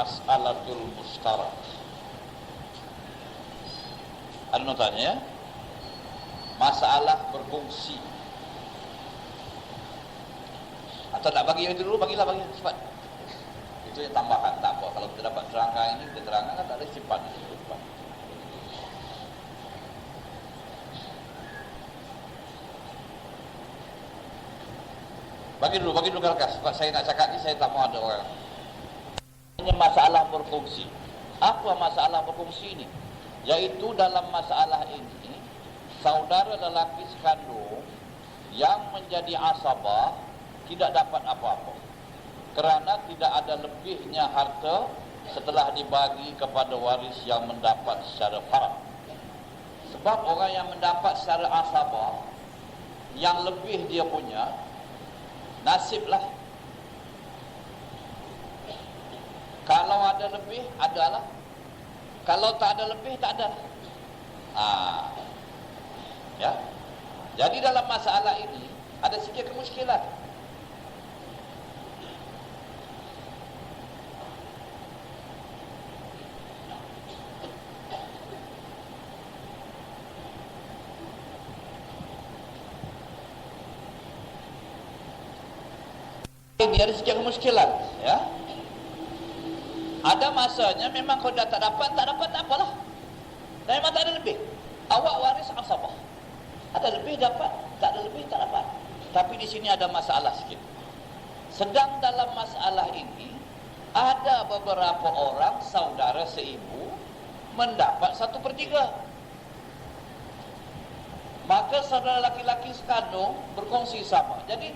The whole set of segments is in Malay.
Al-Mas'alatul Mustarak Ada notanya ya? Masalah berfungsi Atau tak bagi yang itu dulu, bagilah bagi cepat. Itu yang tambahan, tak apa. Kalau kita dapat terangkan ini, kita terangkan kan tak ada cepat Bagi dulu, bagi dulu kertas. Sebab saya nak cakap ni, saya tak mau ada orang. Ini masalah berfungsi. Apa masalah berfungsi ini? Yaitu dalam masalah ini, saudara lelaki sekandung yang menjadi asabah tidak dapat apa-apa. Kerana tidak ada lebihnya harta setelah dibagi kepada waris yang mendapat secara farad. Sebab orang yang mendapat secara asabah, yang lebih dia punya, Nasiblah. Kalau ada lebih, adalah. Kalau tak ada lebih, tak ada. Ah. Ya. Jadi dalam masalah ini ada sikit kemuskilan. ini ada sikit kemuskilan ya ada masanya memang kau dah tak dapat tak dapat tak apalah. Dan memang tak ada lebih. Awak waris asabah. Ada lebih dapat tak ada lebih tak dapat. Tapi di sini ada masalah sikit. Sedang dalam masalah ini ada beberapa orang saudara seibu mendapat satu per tiga. Maka saudara laki-laki sekandung berkongsi sama. Jadi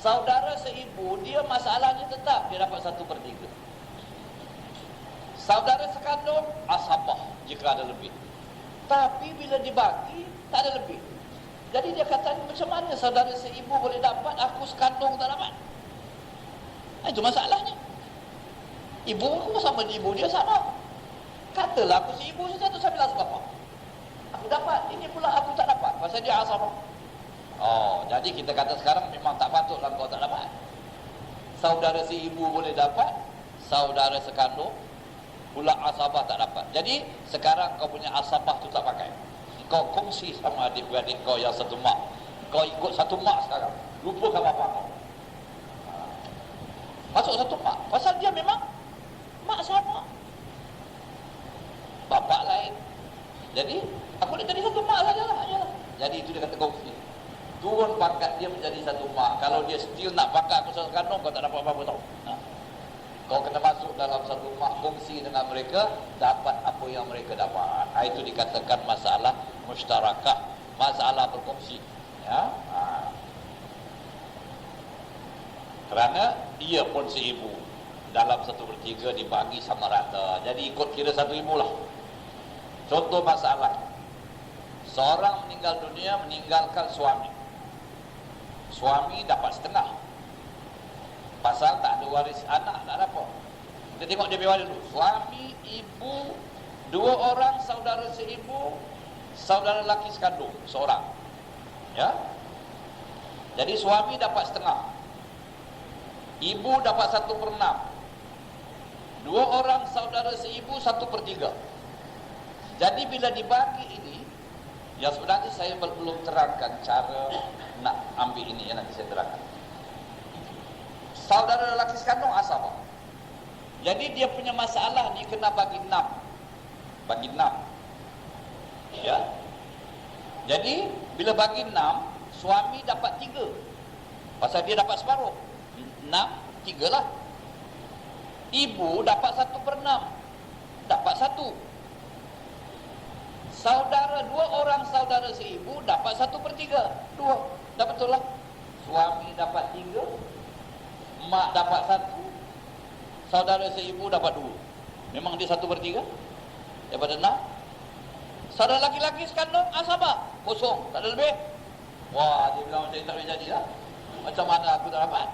Saudara seibu, dia masalahnya tetap dia dapat satu per tiga. Saudara sekandung, asabah jika ada lebih. Tapi bila dibagi, tak ada lebih. Jadi dia kata, macam mana saudara seibu boleh dapat, aku sekandung tak dapat? Itu masalahnya. Ibu aku sama ibu dia sama. Katalah aku si ibu satu saya bilang apa? Aku dapat, ini pula aku tak dapat. Pasal dia asabah. Oh, jadi kita kata sekarang memang tak patutlah kau tak dapat. Saudara si ibu boleh dapat, saudara sekandung pula asabah tak dapat. Jadi sekarang kau punya asabah tu tak pakai. Kau kongsi sama adik-beradik kau yang satu mak. Kau ikut satu mak sekarang. Lupakan bapak kau. Ha. Masuk satu mak. Pasal dia memang mak sama. Bapak lain. Jadi aku nak jadi satu mak sajalah. Jadi itu dia kata kongsi turun pangkat dia menjadi satu mak. Kalau dia still nak pangkat aku satu kandung, kau tak dapat apa-apa tau. Ha. Kau kena masuk dalam satu mak kongsi dengan mereka, dapat apa yang mereka dapat. Ha, itu dikatakan masalah musyarakah, masalah berkongsi. Ya? Ha. Kerana dia pun si ibu dalam satu bertiga dibagi sama rata. Jadi ikut kira satu ibu lah. Contoh masalah. Seorang meninggal dunia meninggalkan suami suami dapat setengah pasal tak ada waris anak tak ada apa. Kita tengok dia bawah dulu. Suami, ibu dua orang saudara seibu saudara lelaki sekandung seorang. Ya? Jadi suami dapat setengah. Ibu dapat satu per enam. Dua orang saudara seibu satu per tiga. Jadi bila dibagi ini yang sebenarnya saya belum terangkan cara nak ambil ini yang nanti saya terangkan. Saudara lelaki sekandung asal Jadi dia punya masalah ni kena bagi enam. Bagi enam. Ya. Jadi bila bagi enam, suami dapat tiga. Pasal dia dapat separuh. Enam, tiga lah. Ibu dapat satu per enam. Dapat satu saudara dua orang saudara seibu dapat satu per tiga dua dapat betul lah suami dapat tiga mak dapat satu saudara seibu dapat dua. Memang dia satu per tiga daripada enam? Saudara laki-laki sekandung asabah kosong tak ada lebih. Wah dia bilang macam tak boleh jadi lah. Macam mana aku tak dapat?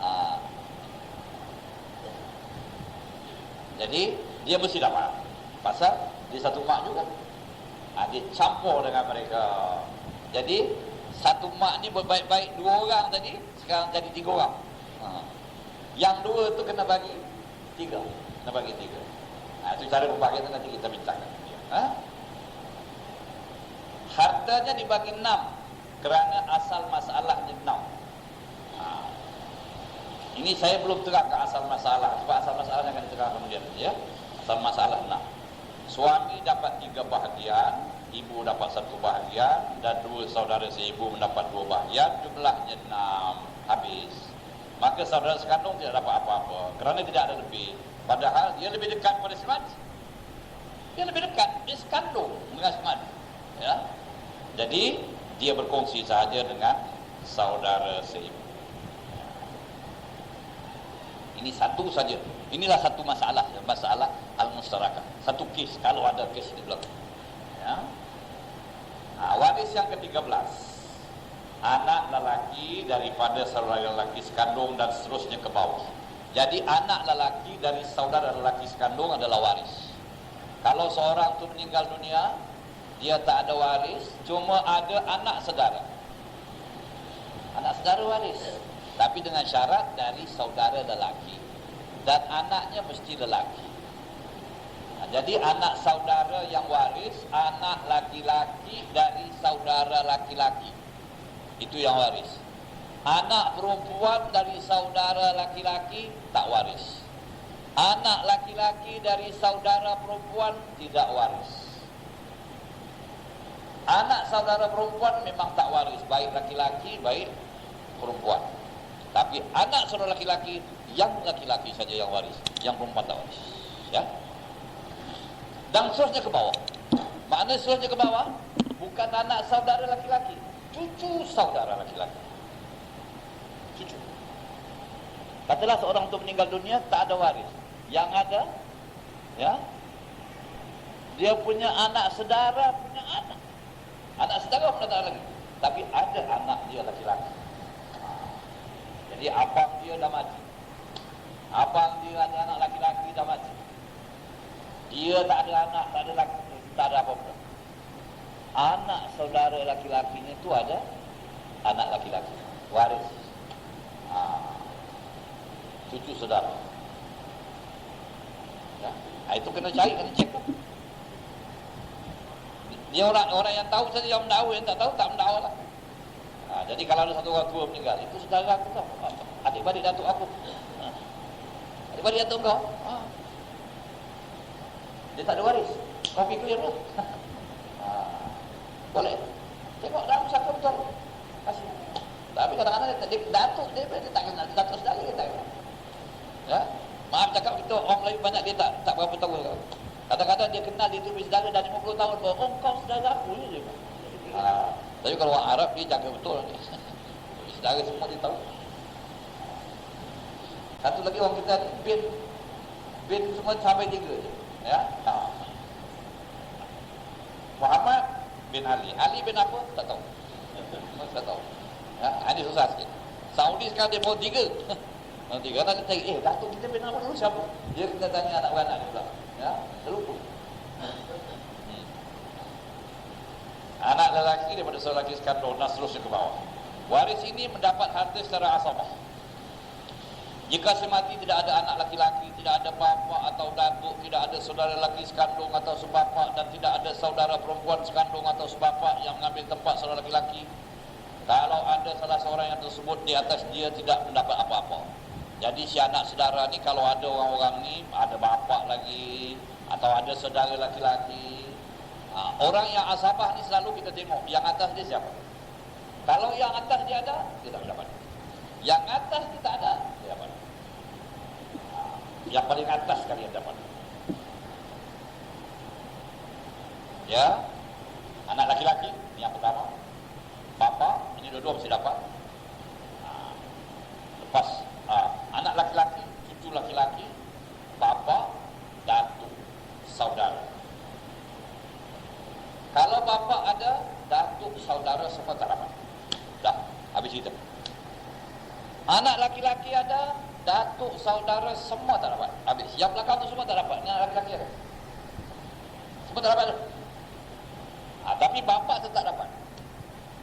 Ha. jadi dia mesti dapat. Pasal dia satu mak juga. Ha, dia campur dengan mereka. Jadi satu mak ni berbaik-baik dua orang tadi sekarang jadi tiga orang. Yang dua tu kena bagi Tiga. Nak bagi tiga. Ha, itu cara pembagian nanti kita bincangkan. Ha? Hartanya dibagi enam kerana asal masalahnya enam. Ha. Ini saya belum terangkan asal masalah. Sebab asal masalahnya akan diterangkan kemudian. Ya? Asal masalah enam. Suami dapat tiga bahagian, ibu dapat satu bahagian, dan dua saudara seibu mendapat dua bahagian, jumlahnya enam. Habis. Maka saudara sekandung tidak dapat apa-apa. Kerana tidak ada lebih. Padahal dia lebih dekat pada semati. Dia lebih dekat. Dia sekandung dengan semati. Ya? Jadi, dia berkongsi sahaja dengan saudara seibu. Ini satu saja. Inilah satu masalah, masalah al-mustaraka. Satu kes kalau ada kes di belakang. Ya. Ha, waris yang ke-13. Anak lelaki daripada saudara lelaki sekandung dan seterusnya ke bawah. Jadi anak lelaki dari saudara lelaki sekandung adalah waris. Kalau seorang tu meninggal dunia, dia tak ada waris, cuma ada anak saudara. Anak saudara waris. Tapi dengan syarat dari saudara lelaki. Dan anaknya mesti lelaki. Nah, jadi anak saudara yang waris, anak laki-laki dari saudara laki-laki. Itu yang waris. Anak perempuan dari saudara laki-laki tak waris. Anak laki-laki dari saudara perempuan tidak waris. Anak saudara perempuan memang tak waris, baik laki-laki, baik perempuan. Tapi anak saudara laki-laki, yang laki-laki saja yang waris, yang perempuan tak waris. Ya. Dan seterusnya ke bawah. Makna seterusnya ke bawah, bukan anak saudara laki-laki, cucu saudara laki-laki. Cucu. Katalah seorang itu meninggal dunia, tak ada waris. Yang ada, ya, dia punya anak sedara, punya anak. Anak sedara pun tak lagi. Tapi ada anak dia laki-laki. Jadi abang dia dah mati. Abang dia ada anak laki-laki dah mati. Dia tak ada anak, tak ada laki, tak ada apa-apa. Anak saudara laki-lakinya itu ada anak laki-laki. Waris. Ha. Cucu saudara. Ya. Ha, itu kena cari, kena cek. Dia orang orang yang tahu saja yang mendakwa, yang tak tahu tak mendakwa lah. Ha, jadi kalau ada satu orang tua meninggal, itu saudara aku tau. Adik-adik datuk aku. Ha. Adik-adik datuk kau. Ha. Dia tak ada waris. Kau fikir lah. Boleh. Tengok dalam siapa betul. Tapi kadang-kadang dia, dia datuk dia, dia tak kenal. Datuk saudara dia tak kenal. Ya. Maaf cakap kita orang Melayu banyak dia tak tak berapa tahu. Kadang-kadang dia kenal dia tu saudara dah 50 tahun. Oh kau saudara aku je. Ha. Tapi kalau orang Arab dia jaga betul ni. Saudara semua dia tahu. Satu lagi orang kita bin bin semua sampai tiga je. Ya. Ha. Bin Ali. Ali bin apa? Tak tahu. Tak tahu. Ya, ini susah sikit. Saudi sekarang dia mau tiga. Mau tiga. Nak tanya, eh Datuk kita bin apa dulu siapa? Dia kena tanya anak beranak dia pula. Ya, terlupa. Hmm. Anak lelaki daripada seorang lelaki sekandung seterusnya ke bawah. Waris ini mendapat harta secara asabah. Jika semati tidak ada anak laki-laki, tidak ada bapa atau datuk, tidak ada saudara lelaki sekandung atau sebapa dan tidak ada saudara perempuan sekandung atau sebapa yang mengambil tempat saudara laki-laki, kalau ada salah seorang yang tersebut di atas dia tidak mendapat apa-apa. Jadi si anak saudara ni kalau ada orang-orang ni, ada bapa lagi atau ada saudara laki-laki, ha, orang yang asabah ni selalu kita tengok yang atas dia siapa. Kalau yang atas dia ada, dia tak mendapat. Yang atas dia tak ada, dapat. Yang paling atas sekali yang dapat. Ya, anak laki-laki ni yang pertama. Bapa, ini dua-dua mesti dapat. Ha. Lepas ha. anak laki-laki, cucu laki-laki, bapa, datuk, saudara. Kalau bapa ada, datuk, saudara semua tak dapat. Dah, habis cerita. Anak laki-laki ada, datuk, saudara semua tak dapat. Habis. Yang belakang tu semua tak dapat. Anak laki-laki ada. Semua tak dapat tu. Ha, tapi bapa tetap dapat.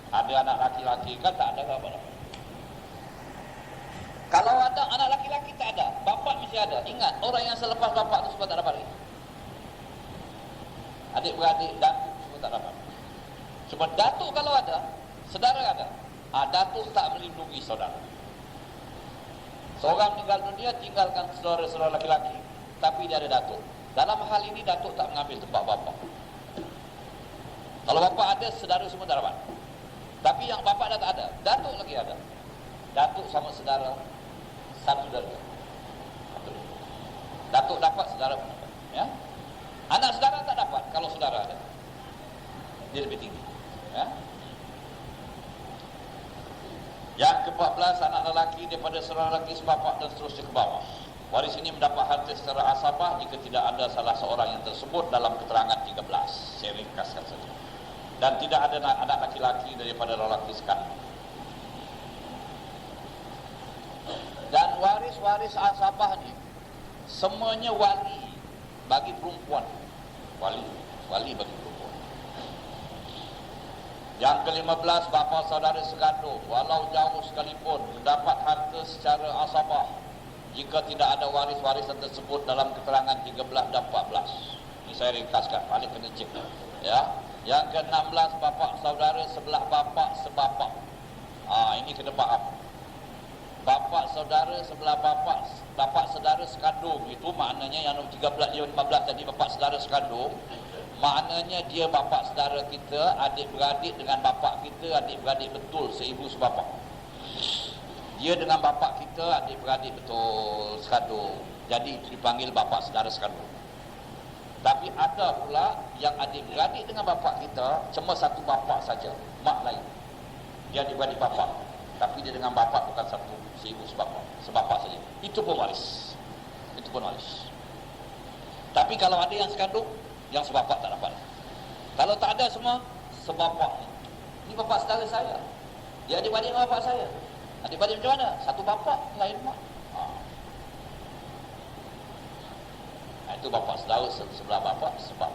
Ada anak laki-laki kan tak ada apa dapat. Kalau ada anak laki-laki tak ada, bapa mesti ada. Ingat, orang yang selepas bapa tu semua tak dapat lagi. Adik-beradik dan semua tak dapat. Sebab datuk kalau ada, saudara ada. Ah, datuk tak melindungi saudara. Seorang meninggal dunia tinggalkan saudara-saudara laki-laki, tapi dia ada datuk. Dalam hal ini datuk tak mengambil tempat bapa. Kalau bapa ada, saudara semua dapat. Tapi yang bapa dah tak ada, datuk lagi ada. Datuk sama saudara satu darjah. Datuk dapat, saudara pun dapat. Ya? Anak saudara tak dapat kalau saudara ada. Dia lebih tinggi. Ya? Yang ke-14 anak lelaki daripada saudara lelaki sebapak dan seterusnya ke bawah. Waris ini mendapat harta secara asabah jika tidak ada salah seorang yang tersebut dalam keterangan 13. Saya ringkaskan saja. Dan tidak ada anak laki-laki daripada lelaki sekalian. Dan waris-waris asabah ni semuanya wali bagi perempuan. Wali, wali bagi Yang ke-15 bapa saudara sekandung walau jauh sekalipun mendapat harta secara asabah jika tidak ada waris-waris tersebut dalam keterangan 13 dan 14. Ini saya ringkaskan, balik kena cek. Ya. Yang ke-16 bapa saudara sebelah bapa sebapak. Ah ini kena faham bapa saudara sebelah bapa bapa saudara sekandung itu maknanya yang nombor 13 dia 15 tadi bapa saudara sekandung maknanya dia bapa saudara kita adik-beradik dengan bapa kita adik-beradik betul seibu sebapa dia dengan bapa kita adik-beradik betul sekandung jadi itu dipanggil bapa saudara sekandung tapi ada pula yang adik-beradik dengan bapa kita cuma satu bapa saja mak lain dia adik-beradik bapa tapi dia dengan bapa bukan satu seibu sebab sebab apa saja. Itu pun waris. Itu pun waris. Tapi kalau ada yang sekandung, yang sebab tak dapat. Kalau tak ada semua, sebab Ini bapa saudara saya. Dia adik-beradik dengan bapa saya. Adik-beradik macam mana? Satu bapa, lain mak. Ha. ha itu bapa saudara sebelah bapa sebab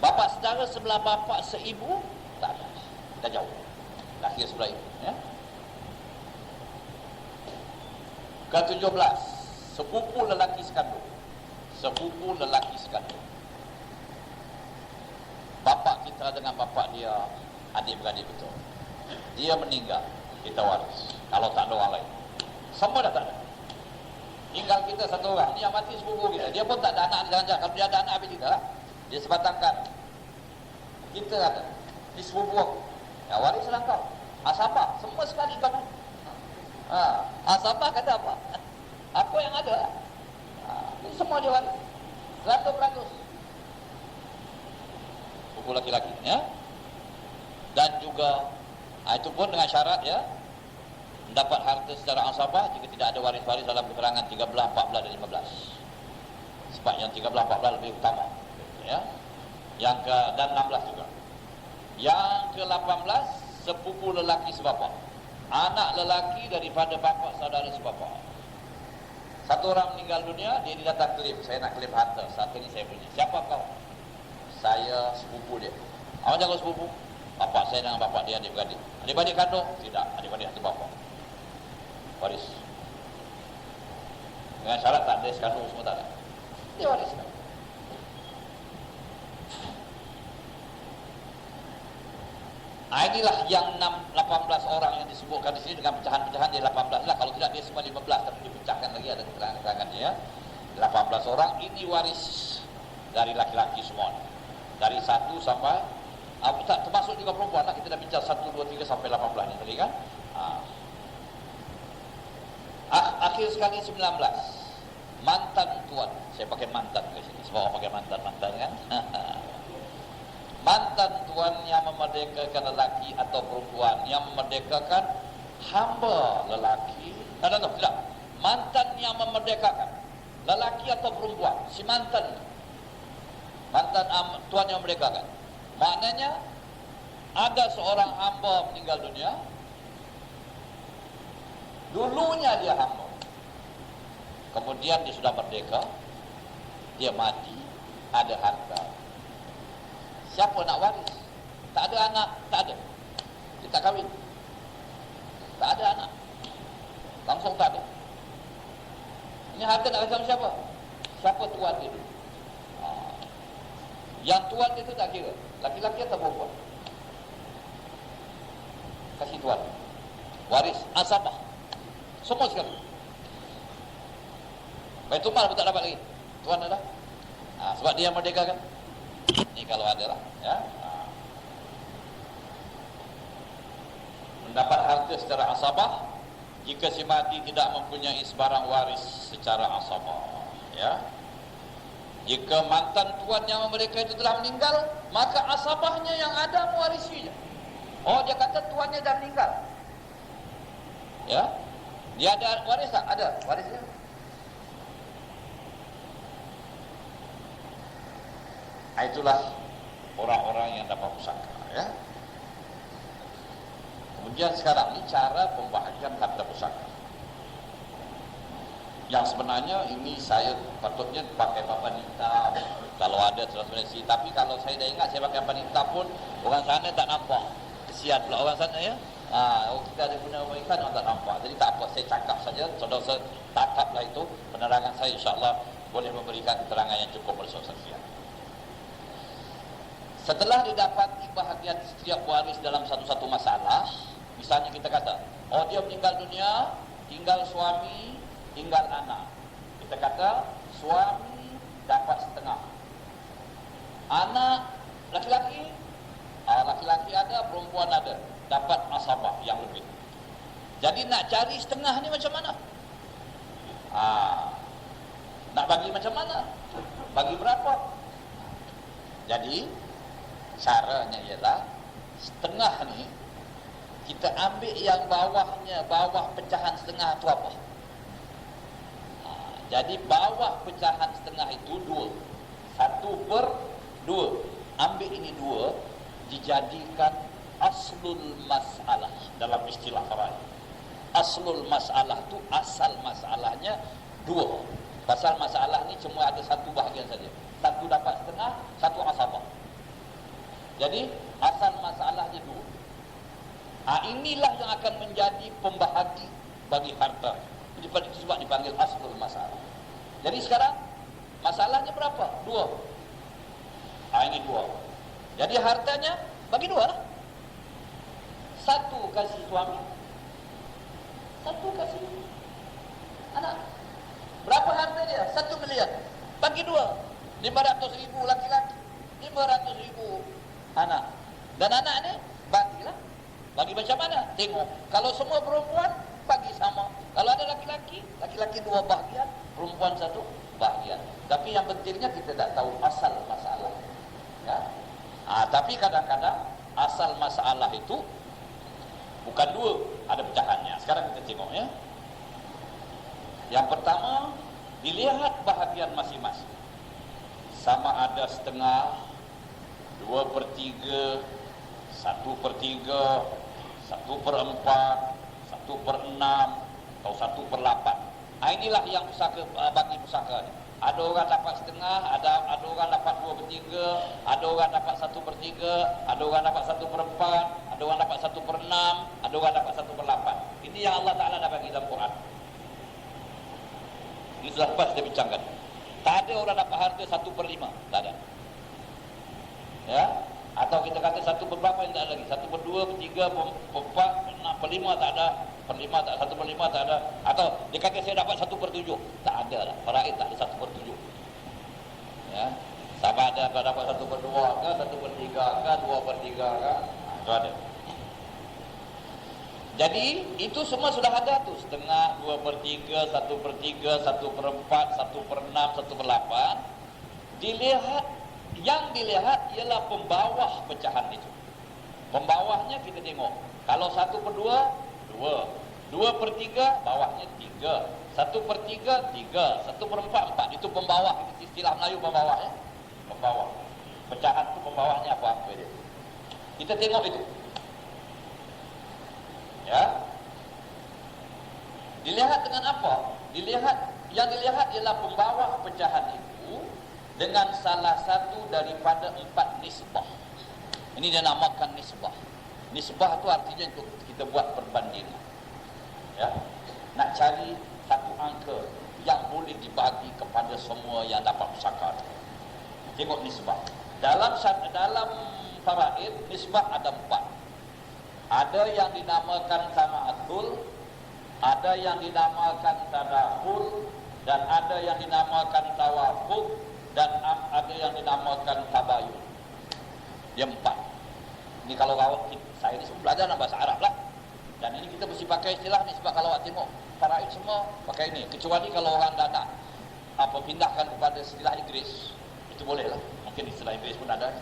bapa saudara sebelah bapa seibu tak ada. Dah jauh. Lahir sebelah ibu. Ya? Ke-17 Sepupu lelaki sekandung Sepupu lelaki sekandung Bapak kita dengan bapak dia adik-beradik betul. Dia meninggal, kita waris. Kalau tak ada orang lain. Semua dah tak ada. Tinggal kita satu orang. ni yang mati sepupu kita. Dia pun tak ada anak. Jangan -jangan. Kalau dia ada anak, habis kita lah. Dia sebatangkan. Kita ada. Di sepupu aku. yang waris lah kau. Asabah. Semua sekali kau. Ha. Asabah kata apa? Aku yang ada. Ha. Ini semua dia waris. Satu peratus suku laki-laki ya. Dan juga ah, itu pun dengan syarat ya mendapat harta secara asabah jika tidak ada waris-waris dalam keterangan 13, 14 dan 15. Sebab yang 13, 14 lebih utama. Ya. Yang ke dan 16 juga. Yang ke-18 sepupu lelaki sebapa. Anak lelaki daripada bapa saudara sebapa. Satu orang meninggal dunia, dia datang klaim, saya nak klaim harta. Satu ini saya punya. Siapa kau? Saya sepupu dia. Apa jago sepupu? Bapak saya dengan bapak dia adik-beradik. Adik-beradik kandung? Tidak. Adik-beradik satu bapak. Waris. Dengan syarat tak ada sekandung semua tak ada. Dia waris. Ha, inilah yang 6, 18 orang yang disebutkan di sini dengan pecahan-pecahan dia 18 lah. Kalau tidak dia semua 15 tapi dipecahkan lagi ada keterangan dia. 18 orang ini waris dari laki-laki semua. Dari 1 sampai ah, tak, termasuk juga perempuan lah. Kita dah bincang 1, 2, 3 sampai 18 ni tadi kan. Ha. Akhir sekali 19. Mantan tuan. Saya pakai mantan ke sini. Sebab pakai mantan-mantan kan. mantan tuan yang memerdekakan lelaki atau perempuan yang memerdekakan hamba lelaki ada tak tidak mantan yang memerdekakan lelaki atau perempuan si mantan mantan tuan yang memerdekakan maknanya ada seorang hamba meninggal dunia dulunya dia hamba kemudian dia sudah merdeka dia mati ada harta Siapa nak waris? Tak ada anak, tak ada. Dia tak kahwin. Tak ada anak. Langsung tak harta nak kasih siapa? Siapa tuan dia? Ha. Yang tuan dia tu tak kira. Laki-laki atau perempuan? Kasih tuan. Waris asabah. Semua sekali. Baik mal pun tak dapat lagi. Tuan ada. Ha, sebab dia yang merdeka kan. Ini kalau ada lah. Ya. Ha. Mendapat harta secara asabah jika si mati tidak mempunyai sebarang waris secara asabah. Ya. Jika mantan tuan yang mereka itu telah meninggal, maka asabahnya yang ada mewarisinya. Oh, dia kata tuannya dah meninggal. Ya. Dia ada waris tak? Ada warisnya. Ah, itulah orang-orang yang dapat pusaka ya. Kemudian sekarang ini cara pembahagian harta pusaka. Yang sebenarnya ini saya patutnya pakai papan hitam kalau ada transparansi. Tapi kalau saya dah ingat saya pakai papan hitam pun orang sana tak nampak. Kesian pula orang sana ya. Oh, kita ada guna papan hitam orang tak nampak. Jadi tak apa saya cakap saja. Saudara-saudara tataplah itu penerangan saya insyaAllah boleh memberikan keterangan yang cukup bersaksian. Setelah didapati bahagian setiap waris dalam satu-satu masalah, misalnya kita kata, oh dia meninggal dunia, tinggal suami, tinggal anak. Kita kata, suami dapat setengah. Anak, laki-laki, ah, laki-laki ada, perempuan ada. Dapat asabah yang lebih. Jadi nak cari setengah ni macam mana? Ah, nak bagi macam mana? Bagi berapa? Jadi, caranya ialah setengah ni kita ambil yang bawahnya bawah pecahan setengah itu apa ha, jadi bawah pecahan setengah itu dua. Satu per dua. Ambil ini dua dijadikan aslul masalah dalam istilah faraid. Aslul masalah itu asal masalahnya dua. Pasal masalah ni cuma ada satu bahagian saja. Satu dapat setengah satu asabah. Jadi asal masalahnya dua. Ha, inilah yang akan menjadi pembahagi bagi harta. Sebab dipanggil asal masalah. Jadi sekarang masalahnya berapa? Dua. Ha, ini dua. Jadi hartanya bagi dua lah. Satu kasih suami. Satu kasih anak. Berapa harta dia? Satu miliar. Bagi dua. Lima ratus ribu laki-laki. Lima ratus ribu anak. Dan anak ni bagilah. Bagi macam mana? Tengok. Kalau semua perempuan bagi sama. Kalau ada laki-laki, laki-laki dua bahagian, perempuan satu bahagian. Tapi yang pentingnya kita tak tahu asal masalah. Ya. Ha, tapi kadang-kadang asal masalah itu bukan dua, ada pecahannya. Sekarang kita tengok ya. Yang pertama, dilihat bahagian masing-masing. Sama ada setengah, dua per tiga, satu per tiga, satu per empat, satu per enam, atau satu per lapan. Nah, inilah yang pusaka uh, bagi pusaka. Ada orang dapat setengah, ada ada orang dapat dua per tiga, ada orang dapat satu per tiga, ada orang dapat satu per empat, ada orang dapat satu per enam, ada orang dapat satu per lapan. Ini yang Allah Ta'ala dah bagi dalam Quran. Ini sudah lepas dia bincangkan. Tak ada orang dapat harta satu per lima. Tak ada ya atau kita kata satu per berapa yang tak ada lagi satu per dua per tiga per empat enam per lima tak ada per lima tak satu per lima tak ada. Atau dia kata saya dapat satu per tujuh. Tak ada lah. Faraid tak ada satu per tujuh. Ya. Sama ada kalau dapat satu per dua ke satu per tiga ke dua per tiga ke itu ada. Jadi itu semua sudah ada tu. Setengah dua per tiga satu per tiga satu per empat satu per enam satu per lapan. Dilihat yang dilihat ialah pembawah pecahan itu. Pembawahnya kita tengok. Kalau satu per dua, dua. Dua per tiga, bawahnya tiga. Satu per tiga, tiga. Satu per empat, empat. Itu pembawah. Istilah Melayu pembawah ya. Pembawah. Pecahan itu pembawahnya apa? apa dia. Kita tengok itu. Ya. Dilihat dengan apa? Dilihat yang dilihat ialah pembawah pecahan itu dengan salah satu daripada empat nisbah. Ini dia namakan nisbah. Nisbah itu artinya untuk kita buat perbandingan. Ya. Nak cari satu angka yang boleh dibagi kepada semua yang dapat pusaka. Tengok nisbah. Dalam dalam faraid nisbah ada empat. Ada yang dinamakan tama'atul ada yang dinamakan tadahul dan ada yang dinamakan tawafuk dan ada yang dinamakan tabayun. Dia empat. Ini kalau kau saya ni belajar dalam bahasa Arab lah dan ini kita mesti pakai istilah ni sebab kalau awak tengok faraid semua pakai ini. Kecuali kalau orang dah nak apa pindahkan kepada istilah Inggeris itu boleh lah mungkin istilah Inggeris pun ada.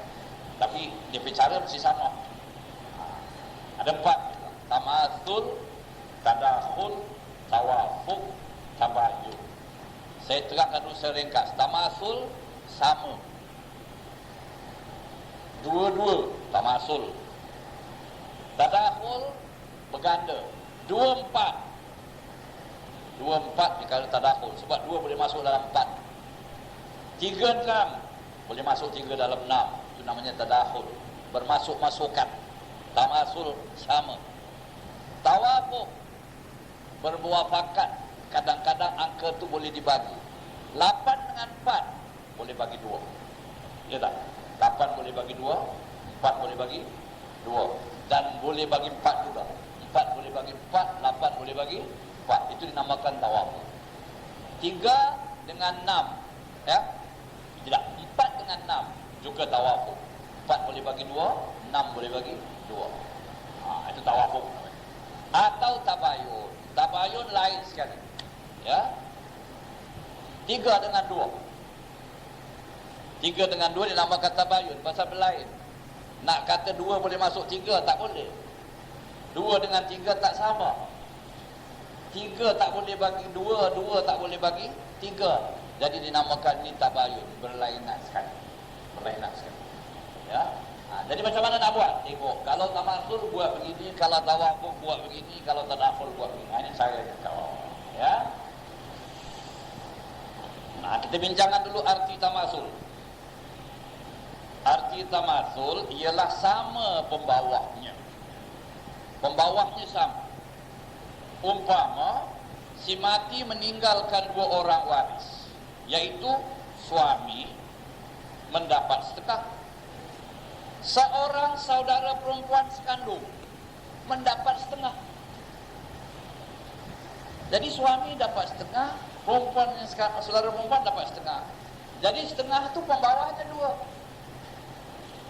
Tapi dia bicara mesti sama. Ha. ada empat. Tamasul tadakhul tawafuk tabayun. Saya terangkan dulu secara ringkas. Tamasul sama. Dua-dua tamasul tadakhul berganda dua empat dua empat dikala tadakhul sebab dua boleh masuk dalam empat. Tiga enam boleh masuk tiga dalam enam. Itu namanya tadakhul bermasuk masukan tamasul sama. Tawafuq bermuafakat kadang-kadang angka tu boleh dibagi. Lapan dengan empat boleh bagi dua. Ya tak? Lapan boleh bagi dua empat boleh bagi dua. Dan boleh bagi empat juga empat boleh bagi empat, lapan boleh bagi empat. Itu dinamakan tawaf. Tiga dengan enam. Ya? Tidak. Empat dengan enam juga tawaf. Empat boleh bagi dua, enam boleh bagi dua. Ha, itu tawaf. Atau tabayun. Tabayun lain sekali. Ya? Tiga dengan dua. Tiga dengan dua dinamakan tabayun. Pasal lain. Nak kata dua boleh masuk tiga, tak boleh. Dua dengan tiga tak sama. Tiga tak boleh bagi dua, dua tak boleh bagi tiga. Jadi dinamakan ni tabayun, berlainan sekali. Berlainan sekali. Ya. Ha, jadi macam mana nak buat? Tengok, kalau tamasul buat begini, kalau tawafuk buat begini, kalau tadaful buat begini. Ha, ini saya kata. Ya. Nah, kita bincangkan dulu arti tamasul. Arti tamasul ialah sama pembawahnya pembawahnya sama. Umpama si mati meninggalkan dua orang waris yaitu suami mendapat setengah seorang saudara perempuan sekandung mendapat setengah. Jadi suami dapat setengah perempuan yang saudara perempuan dapat setengah. Jadi setengah itu pembawahnya dua.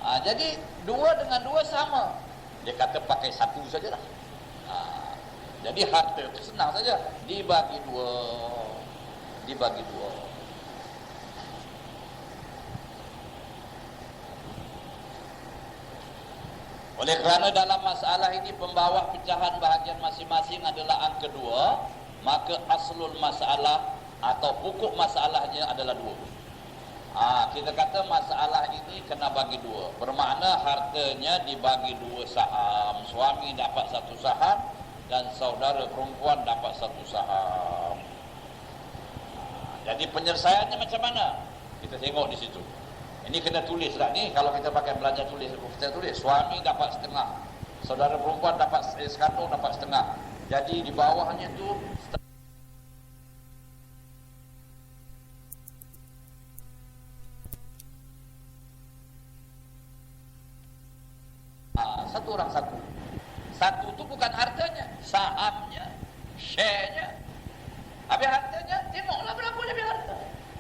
Ha, jadi dua dengan dua sama dia kata pakai satu sajalah. Ha, jadi harta itu senang saja. Dibagi dua. Dibagi dua. Oleh kerana dalam masalah ini pembawa pecahan bahagian masing-masing adalah angka dua, maka aslul masalah atau pokok masalahnya adalah dua. Ha, kita kata masalah ini kena bagi dua. Bermakna hartanya dibagi dua saham. Suami dapat satu saham dan saudara perempuan dapat satu saham. Ha, jadi penyelesaiannya macam mana? Kita tengok di situ. Ini kena tulis lah ni. Kalau kita pakai belajar tulis, kita tulis. Suami dapat setengah. Saudara perempuan dapat sekandung dapat setengah. Jadi di bawahnya tu satu orang satu. Satu itu bukan hartanya, sahamnya, share-nya. Habis hartanya, tengoklah berapa dia harta.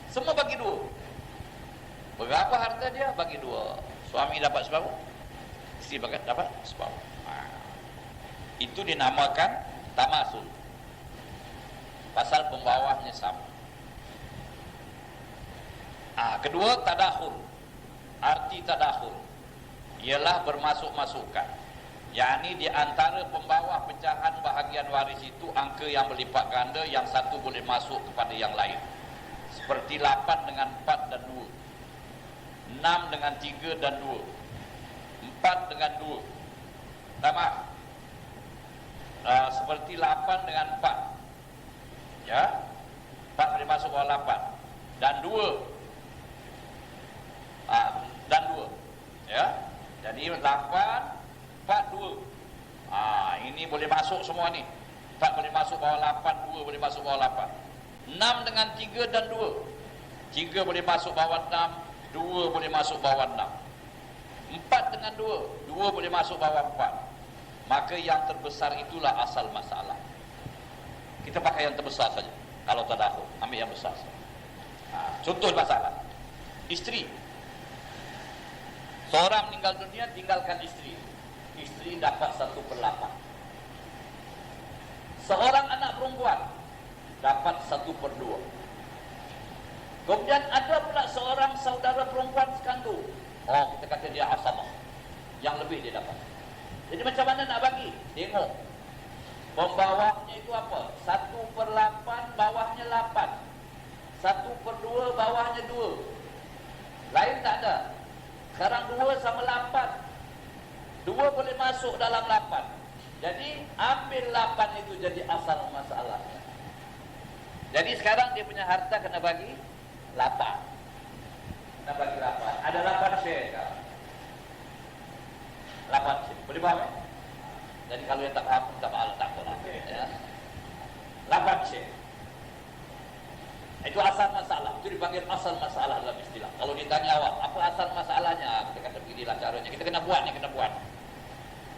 Semua bagi dua. Berapa harta dia? Bagi dua. Suami dapat separuh, isteri dapat separuh. Ha. Itu dinamakan tamasul. Pasal pembawahnya sama. Ha, kedua, tadahul. Arti tadahul ialah bermasuk-masukan yakni di antara pembawa pecahan bahagian waris itu angka yang berlipat ganda yang satu boleh masuk kepada yang lain. Seperti 8 dengan 4 dan 2 6 dengan 3 dan 2 4 dengan 2 tak maaf uh, seperti 8 dengan 4 ya. 4 boleh masuk bawah 8 dan 2 uh, ah, dan 2 ya. Jadi 8 4 2. Ini boleh masuk semua ni. 4 boleh masuk bawah 8, 2 boleh masuk bawah 8. Enam dengan tiga dan dua. Tiga boleh masuk bawah enam, dua boleh masuk bawah enam. Empat dengan dua, dua boleh masuk bawah empat. Maka yang terbesar itulah asal masalah. Kita pakai yang terbesar saja. Kalau tak ada ambil yang besar saja. Ha, contoh masalah. Isteri. Seorang meninggal dunia, tinggalkan isteri. Isteri dapat satu per lapan. Seorang anak perempuan dapat satu per dua. Kemudian ada pula seorang saudara perempuan sekandung. Oh, kita kata dia asabah. Yang lebih dia dapat. Jadi macam mana nak bagi? Tengok. Pembawahnya itu apa? Satu per lapan, bawahnya lapan. Satu per dua, bawahnya dua. Lain tak ada. Sekarang dua sama lapan. Dua boleh masuk dalam lapan. Jadi ambil lapan itu jadi asal masalahnya. Jadi sekarang dia punya harta kena bagi lapan. Kena bagi lapan. Ada lapan share sekarang. Lapan share. Boleh faham eh? Jadi kalau yang tak faham, tak faham, tak faham. Ya. Lapan share. Itu asal masalah. Itu dipanggil asal masalah dalam istilah. Kalau ditanya awak, apa asal masalahnya? Kita kata beginilah caranya. Kita kena buat ni, kena buat.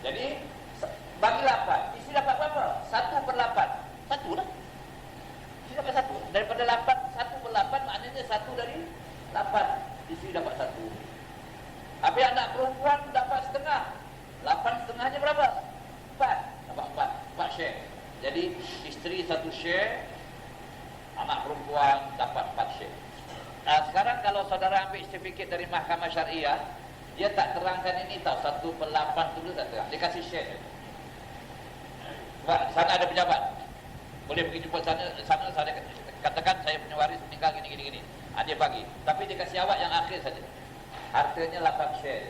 Jadi, bagi lapan. Isi dapat berapa? Satu per lapan. Satu lah. Isi dapat satu. Daripada lapan, satu per lapan maknanya satu dari lapan. Isi dapat satu. Tapi anak perempuan dapat setengah. Lapan setengahnya berapa? Empat. Dapat empat. Empat share. Jadi, isteri satu share, anak perempuan dapat 4 share. Nah, sekarang kalau saudara ambil sertifikat dari mahkamah syariah, dia tak terangkan ini tahu satu per lapan tu tak terang. Dia kasih share. Sebab sana ada pejabat. Boleh pergi jumpa sana, sana saya katakan saya punya waris meninggal gini gini gini. Ha, dia bagi. Tapi dia kasih awak yang akhir saja. Hartanya 8 share.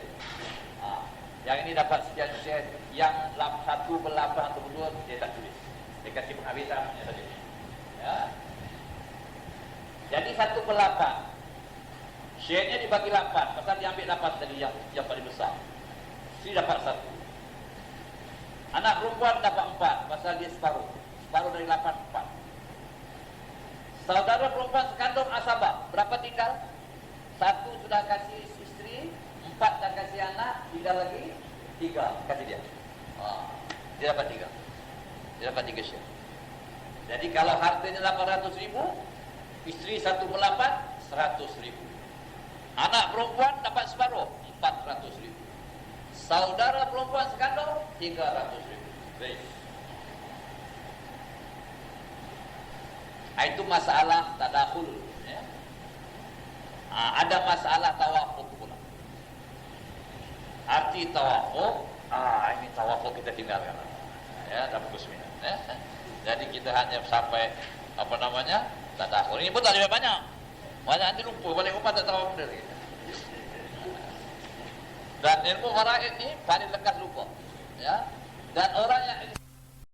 Ha, yang ini dapat sekian share, yang satu per lapan atau dua dia tak tulis. Dia kasih penghabisannya saja. Ya. Jadi satu per lapan Share-nya dibagi lapan Pasal dia ambil lapan tadi yang, yang paling besar Si dapat satu Anak perempuan dapat empat Pasal dia separuh Separuh dari lapan empat Saudara perempuan sekandung asabah Berapa tinggal? Satu sudah kasih isteri Empat dah kasih anak Tinggal lagi Tiga kasih dia ha. Dia dapat tiga Dia dapat tiga share Jadi kalau hartanya 800 ribu Isteri satu melapan, seratus ribu. Anak perempuan dapat separuh, empat ratus ribu. Saudara perempuan sekandung, tiga ratus ribu. Baik. Itu masalah tadahul. Ya. Ha, ada masalah tawafuk pula. Arti tawafuk, ah ini tawafuk kita tinggalkan. Ya, dalam buku Ya. Jadi kita hanya sampai apa namanya tahu. Ini pun tak lebih banyak. Banyak nanti lupa balik rumah tak benda lagi. Dan ilmu faraid ni paling lekas lupa. Ya. Dan orang yang